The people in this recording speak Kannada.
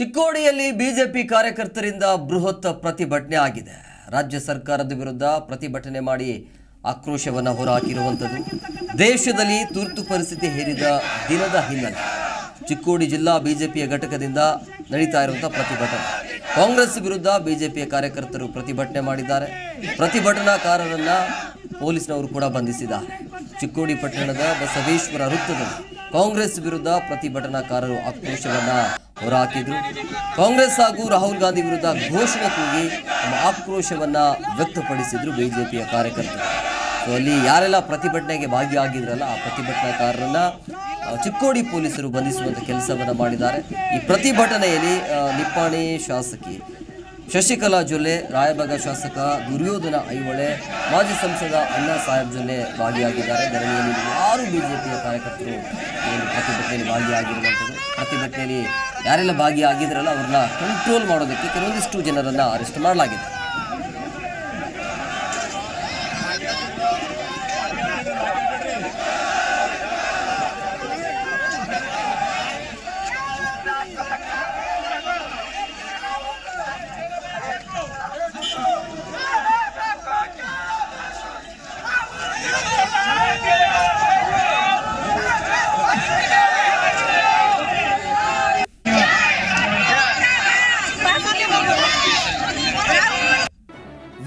ಚಿಕ್ಕೋಡಿಯಲ್ಲಿ ಬಿಜೆಪಿ ಕಾರ್ಯಕರ್ತರಿಂದ ಬೃಹತ್ ಪ್ರತಿಭಟನೆ ಆಗಿದೆ. ರಾಜ್ಯ ಸರ್ಕಾರದ ವಿರುದ್ಧ ಪ್ರತಿಭಟನೆ ಮಾಡಿ ಆಕ್ರೋಶವನ್ನು ಹೊರಹಾಕಿರುವಂಥದ್ದು. ದೇಶದಲ್ಲಿ ತುರ್ತು ಪರಿಸ್ಥಿತಿ ಹೇರಿದ ದಿನದ ಹಿನ್ನೆಲೆ ಚಿಕ್ಕೋಡಿ ಜಿಲ್ಲಾ ಬಿಜೆಪಿಯ ಘಟಕದಿಂದ ನಡೀತಾ ಇರುವಂಥ ಪ್ರತಿಭಟನೆ. ಕಾಂಗ್ರೆಸ್ ವಿರುದ್ಧ ಬಿಜೆಪಿಯ ಕಾರ್ಯಕರ್ತರು ಪ್ರತಿಭಟನೆ ಮಾಡಿದ್ದಾರೆ. ಪ್ರತಿಭಟನಾಕಾರರನ್ನ ಪೊಲೀಸ್ನವರು ಕೂಡ ಬಂಧಿಸಿದ್ದಾರೆ. ಚಿಕ್ಕೋಡಿ ಪಟ್ಟಣದ ಬಸವೇಶ್ವರ ವೃತ್ತದಲ್ಲಿ ಕಾಂಗ್ರೆಸ್ ವಿರುದ್ಧ ಪ್ರತಿಭಟನಾಕಾರರು ಆಕ್ರೋಶವನ್ನ ಹೊರಹಾಕಿದ್ರು. ಕಾಂಗ್ರೆಸ್ ಹಾಗೂ ರಾಹುಲ್ ಗಾಂಧಿ ವಿರುದ್ಧ ಘೋಷಣೆ ಕೂಗಿ ತಮ್ಮ ಆಕ್ರೋಶವನ್ನ ವ್ಯಕ್ತಪಡಿಸಿದ್ರು ಬಿಜೆಪಿಯ ಕಾರ್ಯಕರ್ತರು. ಸೊ ಅಲ್ಲಿ ಯಾರೆಲ್ಲ ಪ್ರತಿಭಟನೆಗೆ ಭಾಗಿಯಾಗಿದ್ರಲ್ಲ, ಆ ಪ್ರತಿಭಟನಾಕಾರರನ್ನ ಚಿಕ್ಕೋಡಿ ಪೊಲೀಸರು ಬಂಧಿಸುವಂತ ಕೆಲಸವನ್ನ ಮಾಡಿದ್ದಾರೆ. ಈ ಪ್ರತಿಭಟನೆಯಲ್ಲಿ ನಿಪ್ಪಾಣಿ ಶಾಸಕಿ ಶಶಿಕಲಾ ಜೊಲ್ಲೆ ರಾಯಭಾಗ ಶಾಸಕ ದುರ್ಯೋಧನ ಐಹೊಳೆ, ಮಾಜಿ ಸಂಸದ ಅಣ್ಣಾ ಸಾಹೇಬ್ ಜೊಲ್ಲೆ ಭಾಗಿಯಾಗಿದ್ದಾರೆ. ಧರಣಿಯಲ್ಲಿ ಯಾರು ಬಿಜೆಪಿಯ ಕಾರ್ಯಕರ್ತರು ಏನು ಪ್ರತಿಭಟನೆಯಲ್ಲಿ ಭಾಗಿಯಾಗಿರುವಂಥದ್ದು. ಪ್ರತಿಭಟನೆಯಲ್ಲಿ ಯಾರೆಲ್ಲ ಭಾಗಿಯಾಗಿದ್ರಲ್ಲ, ಅವ್ರನ್ನ ಕಂಟ್ರೋಲ್ ಮಾಡೋದಕ್ಕೆ ಕೆಲವೊಂದಿಷ್ಟು ಜನರನ್ನು ಅರೆಸ್ಟ್ ಮಾಡಲಾಗಿದೆ.